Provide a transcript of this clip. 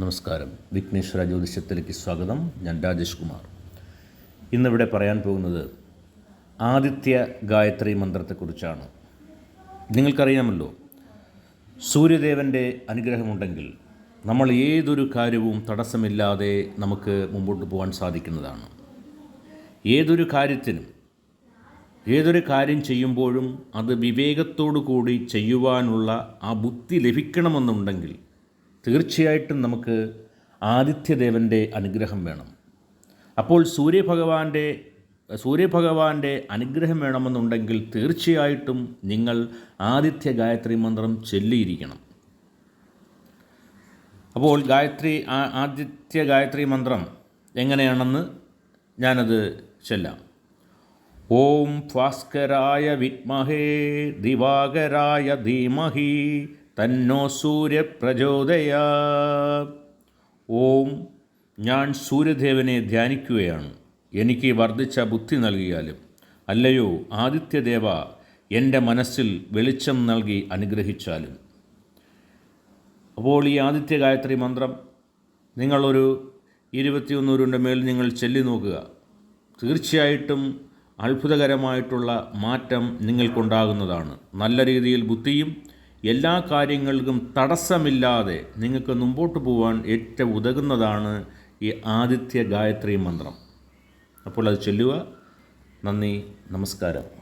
നമസ്കാരം. വിഘ്നേശ്വര ജ്യോതിഷത്തിലേക്ക് സ്വാഗതം. ഞാൻ രാജേഷ് കുമാർ. ഇന്നിവിടെ പറയാൻ പോകുന്നത് ആദിത്യ ഗായത്രി മന്ത്രത്തെക്കുറിച്ചാണ്. നിങ്ങൾക്കറിയാമല്ലോ സൂര്യദേവന്റെ അനുഗ്രഹമുണ്ടെങ്കിൽ നമ്മൾ ഏതൊരു കാര്യവും തടസ്സമില്ലാതെ നമുക്ക് മുമ്പോട്ട് പോകാൻ സാധിക്കുന്നതാണ്. ഏതൊരു കാര്യത്തിനും ഏതൊരു കാര്യം ചെയ്യുമ്പോഴും അത് വിവേകത്തോടു കൂടി ചെയ്യുവാനുള്ള ആ ബുദ്ധി ലഭിക്കണമെന്നുണ്ടെങ്കിൽ തീർച്ചയായിട്ടും നമുക്ക് ആദിത്യദേവന്റെ അനുഗ്രഹം വേണം. അപ്പോൾ സൂര്യഭഗവാന്റെ സൂര്യഭഗവാന്റെ അനുഗ്രഹം വേണമെന്നുണ്ടെങ്കിൽ തീർച്ചയായിട്ടും നിങ്ങൾ ആദിത്യ ഗായത്രി മന്ത്രം ചൊല്ലിയിരിക്കണം. അപ്പോൾ ഗായത്രി ആദിത്യ ഗായത്രി മന്ത്രം എങ്ങനെയാണെന്ന് ഞാനത് ചൊല്ലാം. ഓം ഭാസ്കരായ വിത്മഹേ ദിവാകരായ ധീമഹി തന്നോ സൂര്യപ്രചോദയാ. ഓം ഞാൻ സൂര്യദേവനെ ധ്യാനിക്കുകയാണ്. എനിക്ക് വർദ്ധിച്ച ബുദ്ധി നൽകിയാലും. അല്ലയോ ആദിത്യദേവ എന്റെ മനസ്സിൽ വെളിച്ചം നൽകി അനുഗ്രഹിച്ചാലും. അപ്പോൾ ഈ ആദിത്യ ഗായത്രി മന്ത്രം നിങ്ങളൊരു ഇരുപത്തിയൊന്ന് ഉരുണ്ട മേൽ നിങ്ങൾ ചെല്ലി നോക്കുക. തീർച്ചയായിട്ടും അത്ഭുതകരമായിട്ടുള്ള മാറ്റം നിങ്ങൾക്കുണ്ടാകുന്നതാണ്. നല്ല രീതിയിൽ ബുദ്ധിയും എല്ലാ കാര്യങ്ങൾക്കും തടസ്സമില്ലാതെ നിങ്ങൾക്ക് മുമ്പോട്ട് പോകാൻ ഏറ്റവും ഉതകുന്നതാണ് ഈ ആദിത്യ ഗായത്രി മന്ത്രം. അപ്പോൾ അത് ചൊല്ലുക. നന്ദി. നമസ്കാരം.